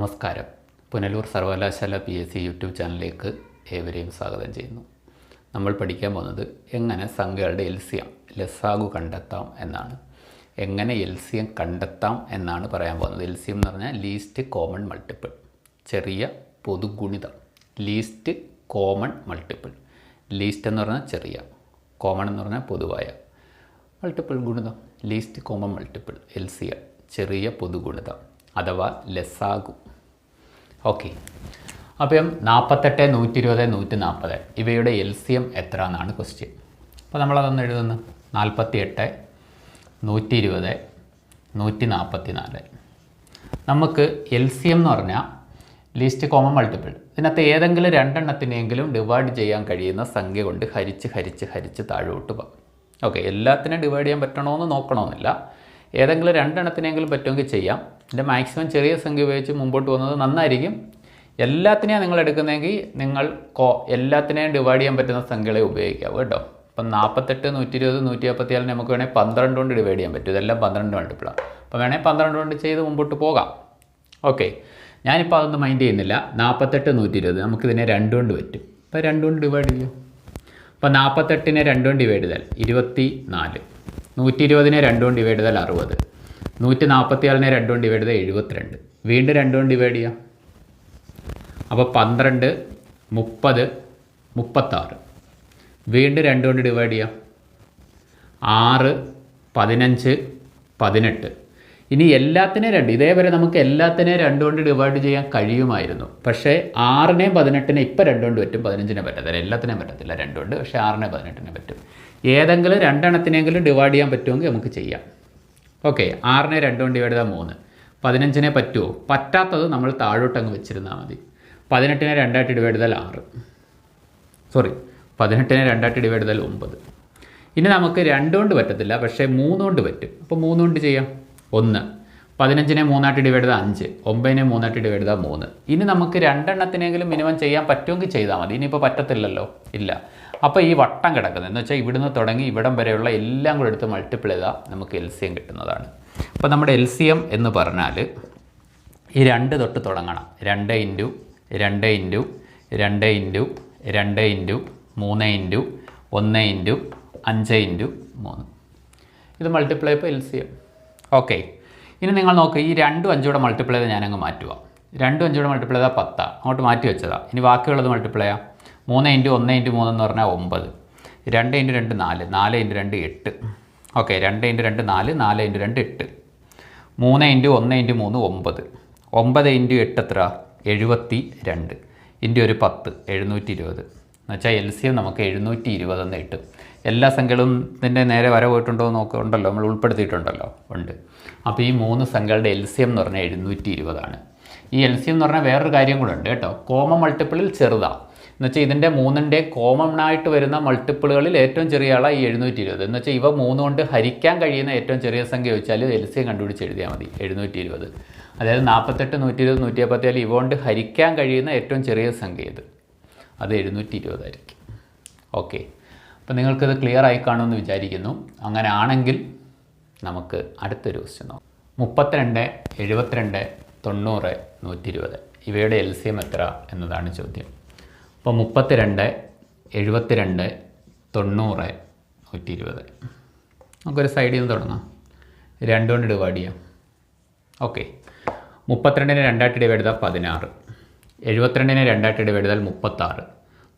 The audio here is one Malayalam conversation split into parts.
നമസ്കാരം. പുനലൂർ സർവകലാശാല പി എസ് സി യൂട്യൂബ് ചാനലിലേക്ക് ഏവരെയും സ്വാഗതം ചെയ്യുന്നു. നമ്മൾ പഠിക്കാൻ പോകുന്നത് എങ്ങനെ സംഖ്യകളുടെ എൽ സി എം കണ്ടെത്താം എന്നാണ്. എങ്ങനെ എൽ സി എം കണ്ടെത്താം എന്നാണ് പറയാൻ പോകുന്നത്. എൽ സി എം എന്ന് പറഞ്ഞാൽ ലീസ്റ്റ് കോമൺ മൾട്ടിപ്പിൾ ചെറിയ പൊതുഗുണിതം. ലീസ്റ്റ് കോമൺ മൾട്ടിപ്പിൾ ലീസ്റ്റ് എന്ന് പറഞ്ഞാൽ ചെറിയ. കോമൺ എന്ന് പറഞ്ഞാൽ പൊതുവായ. മൾട്ടിപ്പിൾ ഗുണിതം. Least common multiple L C M ചെറിയ പൊതുഗുണിതം. അഥവാ ലസാഗു. ഓക്കെ. അപ്പം നാൽപ്പത്തെട്ട് നൂറ്റി ഇരുപത് നൂറ്റി നാൽപ്പത് ഇവയുടെ എൽ സി എം എത്ര എന്നാണ് ക്വസ്റ്റ്യൻ അപ്പോൾ നമ്മളതൊന്ന് എഴുതുന്നു. നാൽപ്പത്തി എട്ട് നൂറ്റി ഇരുപത് നൂറ്റി നാൽപ്പത്തി നാല് നമുക്ക് എൽ സി എം എന്ന് പറഞ്ഞാൽ ലീസ്റ്റ് കോമൺ മൾട്ടിപ്പിൾ ഇതിനകത്ത് ഏതെങ്കിലും രണ്ടെണ്ണത്തിനെങ്കിലും ഡിവൈഡ് ചെയ്യാൻ കഴിയുന്ന സംഖ്യ കൊണ്ട് ഹരിച്ച് ഹരിച്ച് ഹരിച്ച് താഴോട്ട് പോകും. ഓക്കെ എല്ലാത്തിനും ഡിവൈഡ് ചെയ്യാൻ പറ്റണമെന്ന് നോക്കണമെന്നില്ല ഏതെങ്കിലും രണ്ടെണ്ണത്തിനെങ്കിലും പറ്റുമെങ്കിൽ ചെയ്യാം. ഇതിന്റെ മാക്സിമം ചെറിയ സംഖ്യ ഉപയോഗിച്ച് മുമ്പോട്ട് പോകുന്നത് നന്നായിരിക്കും. എല്ലാത്തിനെയും നിങ്ങൾ എടുക്കുന്നതെങ്കിൽ നിങ്ങൾ കോ എല്ലാത്തിനെയും ഡിവൈഡ് ചെയ്യാൻ പറ്റുന്ന സംഖ്യകളെ ഉപയോഗിക്കാവൂ കേട്ടോ. ഇപ്പം നാൽപ്പത്തെട്ട് നൂറ്റി ഇരുപത് നൂറ്റി നാൽപ്പത്തിയാലിന് നമുക്ക് വേണേൽ പന്ത്രണ്ട് കൊണ്ട് ഡിവൈഡ് ചെയ്യാൻ പറ്റും. ഇതെല്ലാം പന്ത്രണ്ട് മൾട്ടിപ്പിളാണ് അപ്പം വേണേൽ പന്ത്രണ്ട് കൊണ്ട് ചെയ്ത് മുമ്പോട്ട് പോകാം. ഓക്കെ ഞാനിപ്പോൾ അതൊന്നും മൈൻഡ് ചെയ്യുന്നില്ല. നാൽപ്പത്തെട്ട് നൂറ്റി ഇരുപത് നമുക്കിതിനെ രണ്ട് കൊണ്ട് പറ്റും. അപ്പോൾ രണ്ട് കൊണ്ട് ഡിവൈഡ് ചെയ്യും. അപ്പോൾ നാൽപ്പത്തെട്ടിനെ രണ്ട് കൊണ്ട് ഡിവൈഡ് ചെയ്താൽ ഇരുപത്തി നാല് നൂറ്റി ഇരുപതിനെ രണ്ട് കൊണ്ട് ഡിവൈഡ് ചെയ്താൽ അറുപത്. നൂറ്റി നാൽപ്പത്തിയാലിനെ രണ്ട് കൊണ്ട് ഡിവൈഡ് ചെയ്താൽ എഴുപത്തിരണ്ട്. വീണ്ടും രണ്ട് ഡിവൈഡ് ചെയ്യാം. അപ്പോൾ പന്ത്രണ്ട് മുപ്പത് മുപ്പത്താറ്. വീണ്ടും രണ്ട് കൊണ്ട് ഡിവൈഡ് ചെയ്യാം. ആറ് പതിനഞ്ച് പതിനെട്ട്. ഇനി എല്ലാത്തിനെയും രണ്ട് ഇതേവരെ നമുക്ക് എല്ലാത്തിനെയും രണ്ട് കൊണ്ട് ഡിവൈഡ് ചെയ്യാൻ കഴിയുമായിരുന്നു. പക്ഷേ ആറിനെയും പതിനെട്ടിനെ ഇപ്പം രണ്ട് കൊണ്ട് പറ്റും പതിനഞ്ചിനെ പറ്റത്തില്ല എല്ലാത്തിനെയും പറ്റത്തില്ല രണ്ട് കൊണ്ട്. പക്ഷേ ആറിനെ പതിനെട്ടിനെ പറ്റും. ഏതെങ്കിലും രണ്ടെണ്ണത്തിനെങ്കിലും ഡിവൈഡ് ചെയ്യാൻ പറ്റുമെങ്കിൽ നമുക്ക് ചെയ്യാം. ഓക്കെ ആറിനെ രണ്ട് കൊണ്ട് ചെയ്താൽ മൂന്ന്. പതിനഞ്ചിനെ പറ്റുമോ പറ്റാത്തത് നമ്മൾ താഴോട്ട് അങ്ങ് വെച്ചിരുന്നാൽ മതി. പതിനെട്ടിനെ രണ്ടായിട്ട് ഡിവൈഡ് ചെയ്താൽ ആറ്. സോറി പതിനെട്ടിനെ രണ്ടായിട്ട് ഡിവൈഡ് ചെയ്താൽ ഒമ്പത്. ഇനി നമുക്ക് രണ്ട് കൊണ്ട് പറ്റത്തില്ല പക്ഷേ മൂന്ന് കൊണ്ട് പറ്റും. അപ്പോൾ മൂന്ന് കൊണ്ട് ചെയ്യാം. ഒന്ന്. പതിനഞ്ചിനെ മൂന്നായിട്ട് ഡിവൈഡ് ചെയ്താൽ അഞ്ച് ഒമ്പതിനെ മൂന്നായിട്ട് ഡിവൈഡ് ചെയ്താൽ മൂന്ന്. ഇനി നമുക്ക് രണ്ടെണ്ണത്തിനെങ്കിലും മിനിമം ചെയ്യാൻ പറ്റുമെങ്കിൽ ചെയ്താൽ മതി. ഇനിയിപ്പോൾ പറ്റത്തില്ലല്ലോ. ഇല്ല. അപ്പോൾ ഈ വട്ടം കിടക്കുന്നത് എന്ന് വെച്ചാൽ ഇവിടുന്ന് തുടങ്ങി ഇവിടം വരെയുള്ള എല്ലാം കൂടെ എടുത്ത് മൾട്ടിപ്പിൾ ചെയ്താൽ നമുക്ക് എൽ സി എം കിട്ടുന്നതാണ്. അപ്പോൾ നമ്മുടെ എൽ സി എം എന്ന് പറഞ്ഞാൽ ഈ രണ്ട് തൊട്ട് തുടങ്ങണം. രണ്ട് ഇന്റു രണ്ട് ഇന്റു രണ്ട് ഇന്റു രണ്ട് ഇന്റു മൂന്ന് ഇന്റു ഒന്ന് ഇന്റു അഞ്ച് ഇന്റു മൂന്ന്. ഇത് മൾട്ടിപ്ലൈ ഇപ്പോൾ എൽ സി എം ഓക്കെ ഇനി നിങ്ങൾ നോക്ക് ഈ രണ്ടും അഞ്ചൂടെ മൾട്ടിപ്ലൈ ചെയ്ത് ഞാനങ്ങ് മാറ്റുക രണ്ടും അഞ്ചൂടെ മൾട്ടിപ്ലൈ ചെയ്താൽ പത്താണ് അങ്ങോട്ട് മാറ്റി വെച്ചതാണ് ഇനി ബാക്കിയുള്ളത് മൾട്ടിപ്ലൈ ചെയ്യാം. മൂന്ന് ഇന്റു ഒന്ന് ഇന്റു മൂന്നെന്ന് പറഞ്ഞാൽ ഒമ്പത്. രണ്ട് ഇന്റു രണ്ട് നാല്. നാല് ഇന്റു രണ്ട് എട്ട്. ഓക്കെ രണ്ട് ഇന്റു രണ്ട് നാല് നാല് ഇന്റു രണ്ട് എട്ട്. മൂന്ന് ഇന്റു ഒന്ന് ഇന്റു മൂന്ന് ഒമ്പത്. ഒമ്പത് ഇന്റു എട്ട് എത്ര എഴുപത്തി രണ്ട്. ഇന്റു ഒരു പത്ത്. എഴുന്നൂറ്റി ഇരുപത്. എന്നുവെച്ചാൽ എൽ സി എം നമുക്ക് എഴുന്നൂറ്റി ഇരുപതെന്ന് കിട്ടും. എല്ലാ സംഖ്യകളും ഇതിന്റെ നേരെ വര പോയിട്ടുണ്ടോ നോക്കുക നമ്മൾ ഉൾപ്പെടുത്തിയിട്ടുണ്ടല്ലോ ഉണ്ട്. അപ്പോൾ ഈ മൂന്ന് സംഖ്യകളുടെ എൽ സി എം എന്ന് പറഞ്ഞാൽ എഴുന്നൂറ്റി ഇരുപതാണ് ഈ എൽ സി എം എന്ന് പറഞ്ഞാൽ വേറൊരു കാര്യം കൂടെ ഉണ്ട് കേട്ടോ. കോമ മൾട്ടിപ്പിളിൽ ചെറുതാണ് എന്ന് വെച്ചാൽ ഇതിന്റെ മൂന്നിന്റെ കോമൺ ആയിട്ട് വരുന്ന മൾട്ടിപ്പിളുകളിൽ ഏറ്റവും ചെറിയ ആളാണ് ഈ എഴുന്നൂറ്റി ഇരുപത് എന്ന് വെച്ചാൽ ഇവ മൂന്ന് കൊണ്ട് ഹരിക്കാൻ കഴിയുന്ന ഏറ്റവും ചെറിയ സംഖ്യ ചോദിച്ചാൽ എൽ സി കണ്ടുപിടിച്ച് എഴുതിയാൽ മതി എഴുന്നൂറ്റി ഇരുപത് അതായത് നാൽപ്പത്തെട്ട് നൂറ്റി ഇരുപത് നൂറ്റി അമ്പത്തേഴ് ഇവ കൊണ്ട് ഹരിക്കാൻ കഴിയുന്ന ഏറ്റവും ചെറിയ സംഖ്യ ഇത്. അത് എഴുന്നൂറ്റി ഇരുപതായിരിക്കും ഓക്കെ. അപ്പോൾ നിങ്ങൾക്കിത് ക്ലിയർ ആയി കാണുമെന്ന് വിചാരിക്കുന്നു. അങ്ങനെ ആണെങ്കിൽ നമുക്ക് അടുത്ത ക്വസ്റ്റ്യൻ നോക്കാം. മുപ്പത്തിരണ്ട് എഴുപത്തിരണ്ട് തൊണ്ണൂറ് നൂറ്റി ഇരുപത് ഇവയുടെ എൽ സി എം എത്ര എന്നതാണ് ചോദ്യം. അപ്പോൾ മുപ്പത്തിരണ്ട് എഴുപത്തിരണ്ട് തൊണ്ണൂറ് നൂറ്റി ഇരുപത് നമുക്കൊരു സൈഡിൽ നിന്ന് തുടങ്ങാം. രണ്ടുകൊണ്ട് ഡിവൈഡ് ചെയ്യാം. ഓക്കെ. മുപ്പത്തിരണ്ടിന് രണ്ടായിട്ട് ഡിവൈഡ് ചെയ്താൽ പതിനാറ്. എഴുപത്തിരണ്ടിനെ രണ്ടായിട്ട് ഡിവൈഡ് ചെയ്താൽ മുപ്പത്താറ്.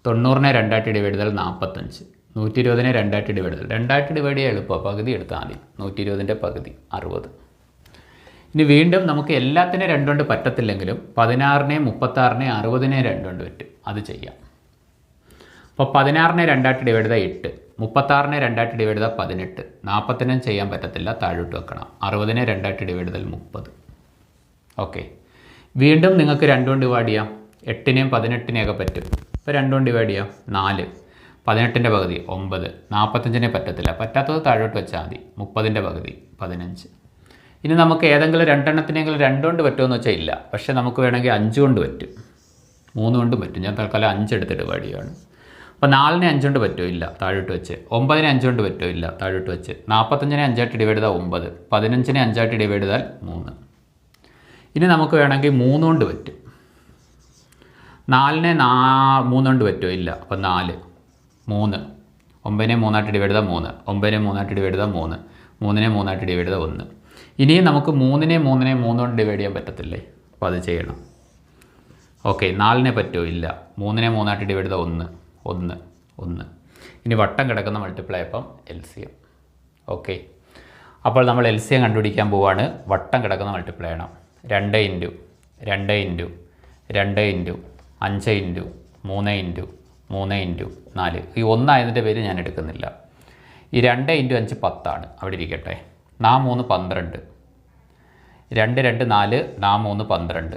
തൊണ്ണൂറിനെ രണ്ടായിട്ട് ഡിവൈഡ് ചെയ്താൽ നാൽപ്പത്തഞ്ച് നൂറ്റി ഇരുപതിനെ രണ്ടായിട്ട് ഡിവൈഡ് ചെയ്താൽ രണ്ടായിട്ട് ഡിവൈഡ് ചെയ്യാൻ എളുപ്പമാണ് പകുതി എടുത്താൽ മതി. നൂറ്റി ഇരുപതിന്റെ പകുതി അറുപത്. ഇനി വീണ്ടും നമുക്ക് എല്ലാത്തിനെ രണ്ടുകൊണ്ട് പറ്റത്തില്ലെങ്കിലും പതിനാറിനെ മുപ്പത്താറിനെ അറുപതിനെ രണ്ടുകൊണ്ട് പറ്റും അത് ചെയ്യാം. അപ്പോൾ പതിനാറിനെ രണ്ടായിട്ട് ഡിവൈഡ് ചെയ്താൽ എട്ട്. മുപ്പത്താറിനെ രണ്ടായിട്ട് ഡിവൈഡ് ചെയ്താൽ പതിനെട്ട്. നാൽപ്പത്തിനും ചെയ്യാൻ പറ്റത്തില്ല. താഴോട്ട് വെക്കണം. അറുപതിനെ രണ്ടായിട്ട് ഡിവൈഡ് ചെയ്താൽ മുപ്പത്. ഓക്കെ. വീണ്ടും നിങ്ങൾക്ക് രണ്ടുകൊണ്ട് ഡിവൈഡ് ചെയ്യാം. എട്ടിനെയും പതിനെട്ടിനെയൊക്കെ പറ്റും. ഇപ്പോൾ രണ്ടുകൊണ്ട് ഡിവൈഡ് ചെയ്യാം. നാല്. പതിനെട്ടിന്റെ പകുതി ഒമ്പത്. നാൽപ്പത്തഞ്ചിനെ പറ്റത്തില്ല. പറ്റാത്തത് താഴോട്ട് വെച്ചാൽ മതി. മുപ്പതിന്റെ പകുതി പതിനഞ്ച്. ഇനി നമുക്ക് ഏതെങ്കിലും രണ്ടെണ്ണത്തിനെങ്കിലും രണ്ടുകൊണ്ട് പറ്റുമെന്ന് വെച്ചാൽ ഇല്ല. പക്ഷേ നമുക്ക് വേണമെങ്കിൽ അഞ്ച് കൊണ്ട് പറ്റും. മൂന്ന് കൊണ്ടും പറ്റും. ഞാൻ തൽക്കാലം അഞ്ചെടുത്ത് ഡിവൈഡ് ചെയ്യുകയാണ് അപ്പോൾ നാലിനെ അഞ്ചുകൊണ്ട് പറ്റുമോ? ഇല്ല. താഴോട്ട് വെച്ച്. ഒമ്പതിനെ അഞ്ചുകൊണ്ട് പറ്റുമോ? ഇല്ല. താഴോട്ട് വെച്ച്. നാൽപ്പത്തഞ്ചിനെ അഞ്ചായിട്ട് ഡിവൈഡ് ചെയ്താൽ ഒമ്പത്. പതിനഞ്ചിനെ അഞ്ചായിട്ട് ഡിവൈഡ് ചെയ്താൽ മൂന്ന്. ഇനി നമുക്ക് വേണമെങ്കിൽ മൂന്ന് കൊണ്ട് പറ്റും. നാലിനെ നാ മൂന്ന് കൊണ്ട് പറ്റുമോ ഇല്ല. അപ്പം നാല്. മൂന്ന്. ഒമ്പതിനെ മൂന്നായിട്ട് ഡിവൈഡ് ചെയ്താൽ മൂന്ന്. ഒമ്പതിനെ മൂന്നായിട്ട് ഡിവൈഡ് ചെയ്താൽ മൂന്ന്. മൂന്നിനെ മൂന്നായിട്ട് ഡിവൈഡ് ചെയ്താൽ ഒന്ന്. ഇനിയും നമുക്ക് മൂന്നിനെ മൂന്നിനെ മൂന്ന് കൊണ്ട് ഡിവൈഡ് ചെയ്യാൻ പറ്റത്തില്ലേ? അപ്പോൾ അത് ചെയ്യണം. ഓക്കെ നാലിനെ പറ്റുമോ ഇല്ല. മൂന്നിനെ മൂന്നായിട്ട് ഡിവൈഡ് ചെയ്താൽ ഒന്ന്. ഒന്ന്. ഒന്ന്. ഇനി വട്ടം കിടക്കുന്ന മൾട്ടിപ്ലൈ അപ്പം എൽ സി എം ഓക്കെ. അപ്പോൾ നമ്മൾ എൽ സി എം കണ്ടുപിടിക്കാൻ പോവാണ്. വട്ടം കിടക്കുന്ന മൾട്ടിപ്ലൈ ചെയ്യണം. രണ്ട് ഇന്റു രണ്ട് ഇന്റു രണ്ട് ഇന്റു അഞ്ച് ഇന്റു മൂന്ന് ഇന്റു മൂന്ന് ഇന്റു നാല്. ഈ ഒന്നായതിന്റെ പേര് ഞാൻ എടുക്കുന്നില്ല. ഈ രണ്ട് ഇന്റു അഞ്ച് പത്താണ്. അവിടെ ഇരിക്കട്ടെ. നാ മൂന്ന് പന്ത്രണ്ട്. രണ്ട് രണ്ട് നാല് നാ മൂന്ന് പന്ത്രണ്ട്.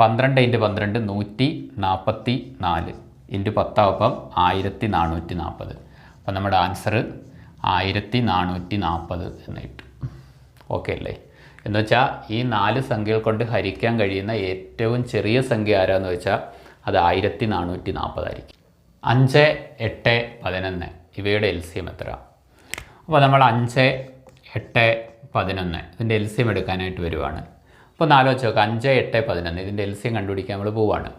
പന്ത്രണ്ട് ഇന്റു പന്ത്രണ്ട് നൂറ്റി നാൽപ്പത്തി നാല്. ഇന്റു പത്താവപ്പം ആയിരത്തി നാനൂറ്റി നാൽപ്പത് അപ്പം നമ്മുടെ ആൻസർ ആയിരത്തി നാനൂറ്റി നാൽപ്പത് എന്ന് കിട്ടും. ഓക്കെ അല്ലേ? എന്ന് വെച്ചാൽ ഈ നാല് സംഖ്യകൾ കൊണ്ട് ഹരിക്കാൻ കഴിയുന്ന ഏറ്റവും ചെറിയ സംഖ്യ ആരാന്ന് വെച്ചാൽ അത് ആയിരത്തി നാനൂറ്റി നാൽപ്പതായിരിക്കും അഞ്ച് എട്ട് പതിനൊന്ന് ഇവയുടെ എൽ സി എം എത്ര അപ്പോൾ നമ്മൾ അഞ്ച് എട്ട് പതിനൊന്ന് ഇതിന്റെ എൽ സി എം എടുക്കാനായിട്ട് വരുവാണ്. അപ്പോൾ നാലോചിച്ച് നോക്കുക അഞ്ച് എട്ട് പതിനൊന്ന് ഇതിന്റെ എൽ സി എം കണ്ടുപിടിക്കാൻ നമ്മൾ പോവാണ്.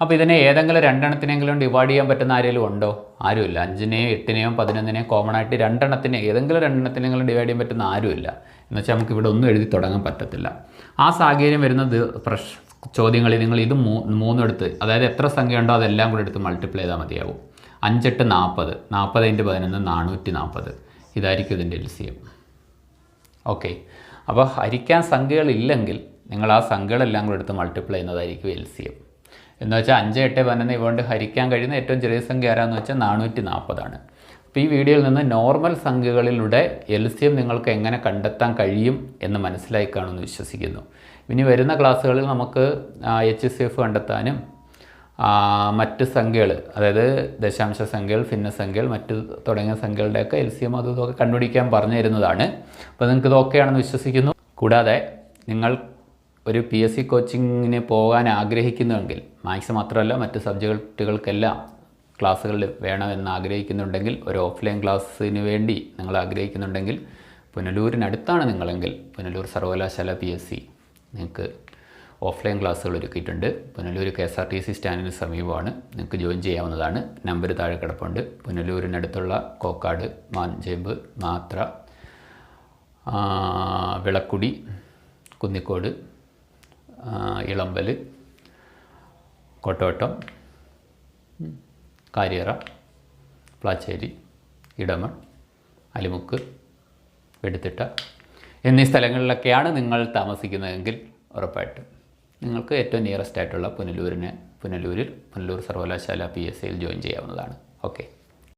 അപ്പോൾ ഇതിനെ ഏതെങ്കിലും രണ്ടെണ്ണത്തിനെങ്കിലും ഡിവൈഡ് ചെയ്യാൻ പറ്റുന്ന ആരെങ്കിലും ഉണ്ടോ? ആരുമില്ല. അഞ്ചിനെയോ എട്ടിനെയോ പതിനൊന്നിനെയോ കോമൺ ആയിട്ട് രണ്ടെണ്ണത്തിനെ ഏതെങ്കിലും രണ്ടെണ്ണത്തിനെങ്കിലും ഡിവൈഡ് ചെയ്യാൻ പറ്റുന്ന ആരുമില്ല. എന്നുവെച്ചാൽ നമുക്ക് ഇവിടെ ഒന്നും എഴുതി തുടങ്ങാൻ പറ്റത്തില്ല. ആ സാഹചര്യം വരുന്ന പ്രശ് ചോദ്യങ്ങളിൽ നിങ്ങൾ ഇത് മൂ മൂന്നെടുത്ത് അതായത് എത്ര സംഖ്യ ഉണ്ടോ അതെല്ലാം കൂടെ എടുത്ത് മൾട്ടിപ്ലൈ ചെയ്താൽ മതിയാവും. അഞ്ചെട്ട് നാൽപ്പത് നാൽപ്പത് ഇന്റ് പതിനൊന്ന് നാനൂറ്റി നാൽപ്പത് ഇതായിരിക്കും ഇതിന്റെ എൽ സി എം ഓക്കെ. അപ്പോൾ ഹരിക്കാൻ സംഖ്യകളില്ലെങ്കിൽ നിങ്ങൾ ആ സംഖ്യകളെല്ലാം കൂടെ എടുത്ത് മൾട്ടിപ്ലൈ ചെയ്യുന്നതായിരിക്കും എൽ സി എം എന്ന് വെച്ചാൽ അഞ്ച് എട്ട് പതിനൊന്ന് ഇവ കൊണ്ട് ഹരിക്കാൻ കഴിയുന്ന ഏറ്റവും ചെറിയ സംഖ്യ ആരാന്ന് വെച്ചാൽ നാനൂറ്റി നാൽപ്പതാണ് അപ്പോൾ ഈ വീഡിയോയിൽ നിന്ന് നോർമൽ സംഖ്യകളിലൂടെ എൽ സി എം നിങ്ങൾക്ക് എങ്ങനെ കണ്ടെത്താൻ കഴിയും എന്ന് മനസ്സിലായി കാണുമെന്ന് വിശ്വസിക്കുന്നു. ഇനി വരുന്ന ക്ലാസ്സുകളിൽ നമുക്ക് എച്ച് എസ് എഫ് കണ്ടെത്താനും മറ്റ് സംഖ്യകൾ അതായത് ദശാംശ സംഖ്യകൾ ഭിന്ന സംഖ്യകൾ മറ്റ് തുടങ്ങിയ സംഖ്യകളുടെയൊക്കെ എൽ സി എം അതും ഇതൊക്കെ കണ്ടുപിടിക്കാൻ പറഞ്ഞു തരുന്നതാണ്. അപ്പോൾ നിങ്ങൾക്ക് ഇതൊക്കെയാണെന്ന് വിശ്വസിക്കുന്നു. കൂടാതെ നിങ്ങൾ ഒരു പി എസ് സി കോച്ചിങ്ങിന് പോകാൻ ആഗ്രഹിക്കുന്നുവെങ്കിൽ മാത്സ് മാത്രമല്ല മറ്റ് സബ്ജക്റ്റുകൾക്കെല്ലാം ക്ലാസ്സുകളിൽ വേണമെന്ന് ആഗ്രഹിക്കുന്നുണ്ടെങ്കിൽ ഒരു ഓഫ്ലൈൻ ക്ലാസ്സിന് വേണ്ടി നിങ്ങൾ ആഗ്രഹിക്കുന്നുണ്ടെങ്കിൽ പുനലൂരിനടുത്താണ് നിങ്ങളെങ്കിൽ പുനലൂർ സർവകലാശാല പി എസ് സി നിങ്ങൾക്ക് ഓഫ്ലൈൻ ക്ലാസ്സുകൾ ഒരുക്കിയിട്ടുണ്ട്. Punalur K S R T C സ്റ്റാൻഡിന് സമീപമാണ്. നിങ്ങൾക്ക് ജോയിൻ ചെയ്യാവുന്നതാണ്. നമ്പർ താഴെ കിടപ്പുണ്ട്. പുനലൂരിനടുത്തുള്ള കോക്കാട് മാഞ്ചേമ്പ് മാത്ര വിളക്കുടി കുന്നിക്കോട് ഇളമ്പൽ കൊട്ടോട്ടം കാര്യറ പ്ലാച്ചേരി ഇടമൺ അലിമുക്ക് വെടുത്തിട്ട എന്നീ സ്ഥലങ്ങളിലൊക്കെയാണ് നിങ്ങൾ താമസിക്കുന്നതെങ്കിൽ ഉറപ്പായിട്ടും നിങ്ങൾക്ക് ഏറ്റവും നിയറസ്റ്റ് ആയിട്ടുള്ള പുനലൂരിനെ പുനലൂരിൽ പുനലൂർ സർവകലാശാല പി എസ് സിയിൽ ജോയിൻ ചെയ്യാവുന്നതാണ്. ഓക്കെ